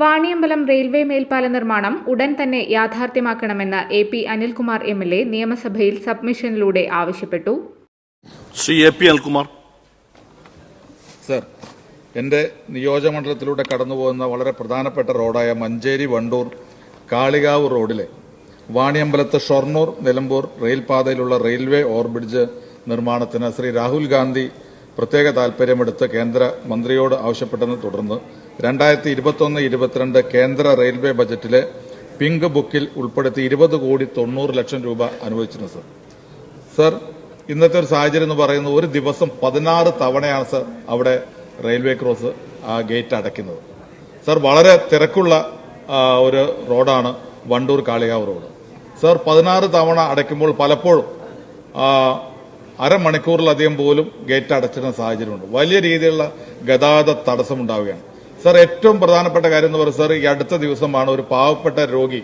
Vaniyambalam railway മേൽപ്പാല നിർമ്മാണം ഉടൻ തന്നെ യാഥാർത്ഥ്യമാക്കണമെന്ന് A P Anilkumar M L A നിയമസഭയിൽ സബ്മിഷനിലൂടെ ആവശ്യപ്പെട്ടു. Shri A P Anilkumar. Sir എന്റെ നിയോജകമണ്ഡലത്തിലൂടെ കടന്നുപോകുന്ന വളരെ പ്രധാനപ്പെട്ട റോഡായ മഞ്ചേരി വണ്ടൂർ കാളികാവ് റോഡിലെ വാണിയമ്പലത്ത് ഷൊർണൂർ നിലമ്പൂർ റെയിൽപാതയിലുള്ള റെയിൽവേ ഓവർബ്രിഡ്ജ് നിർമ്മാണത്തിന് ശ്രീ രാഹുൽ ഗാന്ധി പ്രത്യേക താൽപര്യമെടുത്ത് കേന്ദ്രമന്ത്രിയോട് ആവശ്യപ്പെട്ടതിനെ തുടർന്ന് രണ്ടായിരത്തി ഇരുപത്തൊന്ന് ഇരുപത്തിരണ്ട് കേന്ദ്ര റെയിൽവേ ബജറ്റിലെ പിങ്ക് ബുക്കിൽ ഉൾപ്പെടുത്തി ഇരുപത് കോടി തൊണ്ണൂറ് ലക്ഷം രൂപ അനുവദിച്ചിരുന്നു സർ. സർ ഇന്നത്തെ ഒരു സാഹചര്യം എന്ന് പറയുന്നത് ഒരു ദിവസം പതിനാറ് തവണയാണ് സർ അവിടെ റെയിൽവേ ക്രോസ് ആ ഗേറ്റ് അടയ്ക്കുന്നത്. സർ വളരെ തിരക്കുള്ള ഒരു റോഡാണ് വണ്ടൂർ കാളികാവ് റോഡ്. സർ പതിനാറ് തവണ അടയ്ക്കുമ്പോൾ പലപ്പോഴും അരമണിക്കൂറിലധികം പോലും ഗേറ്റ് അടച്ചിരുന്ന സാഹചര്യമുണ്ട്. വലിയ രീതിയിലുള്ള ഗതാഗത തടസ്സമുണ്ടാവുകയാണ്. സർ ഏറ്റവും പ്രധാനപ്പെട്ട കാര്യം എന്ന് പറയുന്നത് സർ ഈ അടുത്ത ദിവസമാണ് ഒരു പാവപ്പെട്ട രോഗി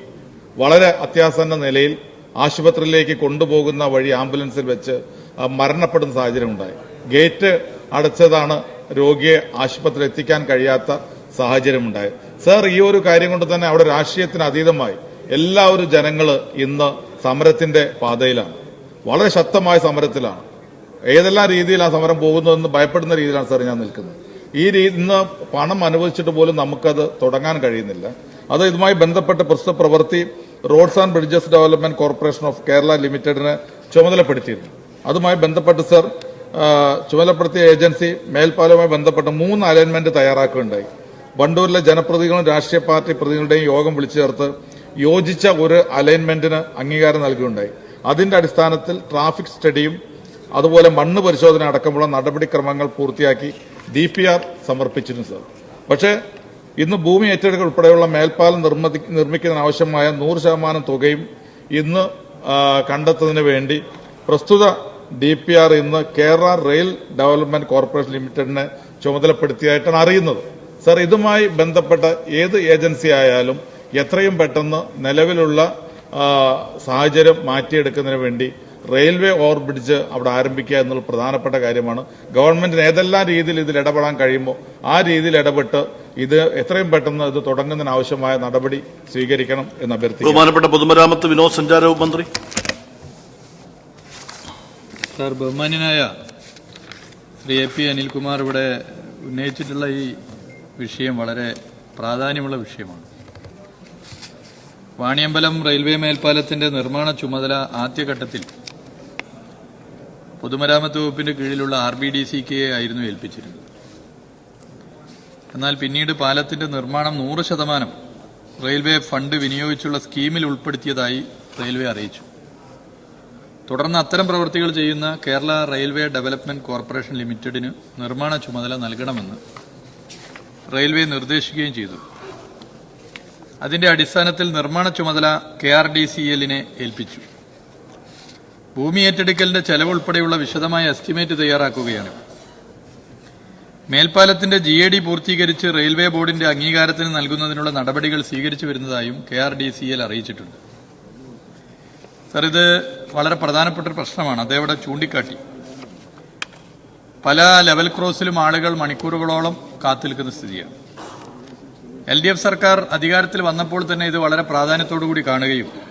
വളരെ അത്യാസന്ന നിലയിൽ ആശുപത്രിയിലേക്ക് കൊണ്ടുപോകുന്ന വഴി ആംബുലൻസിൽ വെച്ച് മരണപ്പെടുന്ന സാഹചര്യം ഉണ്ടായി. ഗേറ്റ് അടച്ചതാണ് രോഗിയെ ആശുപത്രിയിൽ എത്തിക്കാൻ കഴിയാത്ത സാഹചര്യമുണ്ടായി സർ ഈ ഒരു കാര്യം കൊണ്ട് തന്നെ അവിടെ രാഷ്ട്രീയത്തിന് അതീതമായി എല്ലാവരും ജനങ്ങൾ ഇന്ന് സമരത്തിന്റെ പാതയിലാണ്. വളരെ ശക്തമായ സമരത്തിലാണ്. ഏതെല്ലാം രീതിയിൽ ആ സമരം പോകുന്നതെന്ന് ഭയപ്പെടുന്ന രീതിയിലാണ് സാർ ഞാൻ നിൽക്കുന്നത്. ഈ ഇന്ന് പണം അനുവദിച്ചിട്ട് പോലും നമുക്കത് തുടങ്ങാൻ കഴിയുന്നില്ല. അത് ഇതുമായി ബന്ധപ്പെട്ട് പ്രസ്തുത പ്രവൃത്തി roads and bridges development corporation of Kerala ലിമിറ്റഡിന് ചുമതലപ്പെടുത്തിയിരുന്നു. അതുമായി ബന്ധപ്പെട്ട് സർ ചുമതലപ്പെടുത്തിയ ഏജൻസി മേൽപ്പാലവുമായി ബന്ധപ്പെട്ട് മൂന്ന് അലൈൻമെന്റ് തയ്യാറാക്കുകയുണ്ടായി. വണ്ടൂരിലെ ജനപ്രതിനിധികളും രാഷ്ട്രീയ പാർട്ടി പ്രതിനിധികളുടെയും യോഗം വിളിച്ചു ചേർത്ത് യോജിച്ച ഒരു അലൈൻമെന്റിന് അംഗീകാരം നൽകുകയുണ്ടായി. അതിന്റെ അടിസ്ഥാനത്തിൽ ട്രാഫിക് സ്റ്റഡിയും അതുപോലെ മണ്ണ് പരിശോധന അടക്കമുള്ള നടപടിക്രമങ്ങൾ പൂർത്തിയാക്കി ഡി പി ആർ സമർപ്പിച്ചിരുന്നു സർ. പക്ഷേ ഇന്ന് ഭൂമി ഏറ്റെടുക്കൽ ഉൾപ്പെടെയുള്ള മേൽപ്പാലം നിർമ്മതി നിർമ്മിക്കുന്നതിന് ആവശ്യമായ നൂറ് ശതമാനം തുകയും ഇന്ന് കണ്ടെത്തുന്നതിന് വേണ്ടി പ്രസ്തുത ഡി പി ആർ ഇന്ന് കേരള റെയിൽ ഡെവലപ്മെന്റ് കോർപ്പറേഷൻ ലിമിറ്റഡിനെ ചുമതലപ്പെടുത്തിയായിട്ടാണ് അറിയുന്നത്. സർ ഇതുമായി ബന്ധപ്പെട്ട ഏത് ഏജൻസി ആയാലും എത്രയും പെട്ടെന്ന് നിലവിലുള്ള സാഹചര്യം മാറ്റിയെടുക്കുന്നതിന് വേണ്ടി റെയിൽവേ ഓവർബ്രിഡ്ജ് അവിടെ ആരംഭിക്കുക എന്നുള്ള പ്രധാനപ്പെട്ട കാര്യമാണ്. ഗവൺമെന്റിന് ഏതെല്ലാം രീതിയിൽ ഇതിൽ ഇടപെടാൻ കഴിയുമോ ആ രീതിയിൽ ഇടപെട്ട് ഇത് എത്രയും പെട്ടെന്ന് ഇത് തുടങ്ങുന്നതിന് ആവശ്യമായ നടപടി സ്വീകരിക്കണം എന്ന് അഭ്യർത്ഥിക്കുന്നു. ബഹുമാനപ്പെട്ട പൊതുമരാമത്ത് വിനോദസഞ്ചാര വകുപ്പ് മന്ത്രി. സാർ ബഹുമാന്യനായ ശ്രീ എ പി അനിൽകുമാർ ഇവിടെ ഉന്നയിച്ചിട്ടുള്ള ഈ വിഷയം വളരെ പ്രാധാന്യമുള്ള വിഷയമാണ്. വാണിയമ്പലം റെയിൽവേ മേൽപ്പാലത്തിന്റെ നിർമ്മാണ ചുമതല ആദ്യഘട്ടത്തിൽ പൊതുമരാമത്ത് വകുപ്പിന്റെ കീഴിലുള്ള R B D C K ആയിരുന്നു ഏൽപ്പിച്ചിരുന്നത്. എന്നാൽ പിന്നീട് പാലത്തിന്റെ നിർമ്മാണം നൂറ് ശതമാനം റെയിൽവേ ഫണ്ട് വിനിയോഗിച്ചുള്ള സ്കീമിൽ ഉൾപ്പെടുത്തിയതായി റെയിൽവേ അറിയിച്ചു. തുടർന്ന് അത്തരം പ്രവൃത്തികൾ ചെയ്യുന്ന കേരള റെയിൽവേ ഡെവലപ്മെന്റ് കോർപ്പറേഷൻ ലിമിറ്റഡിന് നിർമ്മാണ ചുമതല നൽകണമെന്ന് റെയിൽവേ നിർദ്ദേശിക്കുകയും ചെയ്തു. അതിന്റെ അടിസ്ഥാനത്തിൽ നിർമ്മാണ ചുമതല കെ ആർ ഡി സി എല്ലിനെ ഏൽപ്പിച്ചു. ഭൂമി ഏറ്റെടുക്കലിന്റെ ചെലവുൾപ്പെടെയുള്ള വിശദമായ എസ്റ്റിമേറ്റ് തയ്യാറാക്കുകയാണ്. മേൽപ്പാലത്തിന്റെ ജി എ ഡി പൂർത്തീകരിച്ച് റെയിൽവേ ബോർഡിന്റെ അംഗീകാരത്തിന് നൽകുന്നതിനുള്ള നടപടികൾ സ്വീകരിച്ചു വരുന്നതായും K R D C L അറിയിച്ചിട്ടുണ്ട്. സർ ഇത് വളരെ പ്രധാനപ്പെട്ട ഒരു പ്രശ്നമാണ്. അതേവിടെ ചൂണ്ടിക്കാട്ടി. പല ലെവൽ ക്രോസിലും ആളുകൾ മണിക്കൂറുകളോളം കാത്തിരിക്കുന്ന സ്ഥിതിയാണ്. എൽ ഡി എഫ് സർക്കാർ അധികാരത്തിൽ വന്നപ്പോൾ തന്നെ ഇത് വളരെ പ്രാധാന്യത്തോടുകൂടി കാണുകയും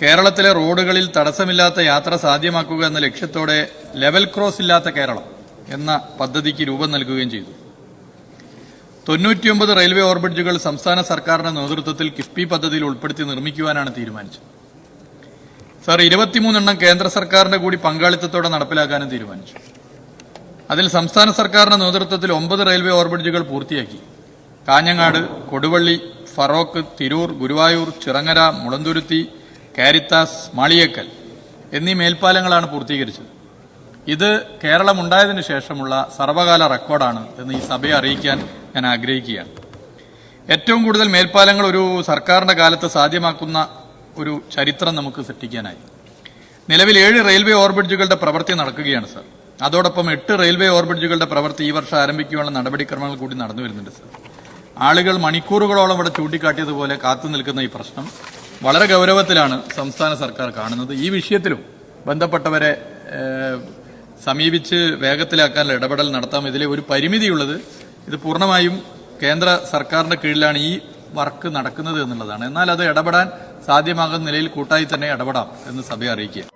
കേരളത്തിലെ റോഡുകളിൽ തടസ്സമില്ലാത്ത യാത്ര സാധ്യമാക്കുക എന്ന ലക്ഷ്യത്തോടെ ലെവൽ ക്രോസ് ഇല്ലാത്ത കേരളം എന്ന പദ്ധതിക്ക് രൂപം നൽകുകയും ചെയ്തു. തൊണ്ണൂറ്റിയൊമ്പത് റെയിൽവേ ഓവർബ്രിഡ്ജുകൾ സംസ്ഥാന സർക്കാരിന്റെ നേതൃത്വത്തിൽ കിഫ്ബി പദ്ധതിയിൽ ഉൾപ്പെടുത്തി നിർമ്മിക്കുവാനാണ് തീരുമാനിച്ചത്. സർ ഇരുപത്തിമൂന്നെണ്ണം കേന്ദ്ര സർക്കാരിന്റെ കൂടി പങ്കാളിത്തത്തോടെ നടപ്പിലാക്കാനും തീരുമാനിച്ചു. അതിൽ സംസ്ഥാന സർക്കാരിന്റെ നേതൃത്വത്തിൽ ഒമ്പത് റെയിൽവേ ഓവർബ്രിഡ്ജുകൾ പൂർത്തിയാക്കി. കാഞ്ഞങ്ങാട് കൊടുവള്ളി ഫറോക്ക് തിരൂർ ഗുരുവായൂർ ചിറങ്ങര മുളന്തുരുത്തി കാരിത്താസ് മാളിയേക്കൽ എന്നീ മേൽപ്പാലങ്ങളാണ് പൂർത്തീകരിച്ചത്. ഇത് കേരളമുണ്ടായതിനു ശേഷമുള്ള സർവകാല റെക്കോർഡാണ് എന്ന് ഈ സഭയെ അറിയിക്കാൻ ഞാൻ ആഗ്രഹിക്കുകയാണ്. ഏറ്റവും കൂടുതൽ മേൽപ്പാലങ്ങൾ ഒരു സർക്കാരിന്റെ കാലത്ത് സാധ്യമാക്കുന്ന ഒരു ചരിത്രം നമുക്ക് സൃഷ്ടിക്കാനായി. നിലവിൽ ഏഴ് റെയിൽവേ ഓവർബ്രിഡ്ജുകളുടെ പ്രവൃത്തി നടക്കുകയാണ് സർ. അതോടൊപ്പം എട്ട് റെയിൽവേ ഓവർബ്രിഡ്ജുകളുടെ പ്രവൃത്തി ഈ വർഷം ആരംഭിക്കുവാനുള്ള നടപടിക്രമങ്ങൾ കൂടി നടന്നു വരുന്നുണ്ട് സർ. ആളുകൾ മണിക്കൂറുകളോളം ഇവിടെ ചൂണ്ടിക്കാട്ടിയതുപോലെ കാത്തു നിൽക്കുന്ന ഈ പ്രശ്നം വളരെ ഗൗരവത്തിലാണ് സംസ്ഥാന സർക്കാർ കാണുന്നത്. ഈ വിഷയത്തിലും ബന്ധപ്പെട്ടവരെ സമീപിച്ച് വേഗത്തിലാക്കാനുള്ള ഇടപെടൽ നടത്താം. ഇതിലെ ഒരു പരിമിതിയുള്ളത് ഇത് പൂർണമായും കേന്ദ്ര സർക്കാരിന്റെ കീഴിലാണ് ഈ വർക്ക് നടക്കുന്നത് എന്നുള്ളതാണ്. എന്നാൽ അത് ഇടപെടാൻ സാധ്യമാകുന്ന നിലയിൽ കൂട്ടായി തന്നെ ഇടപെടാം എന്ന് സഭയെ അറിയിക്കുക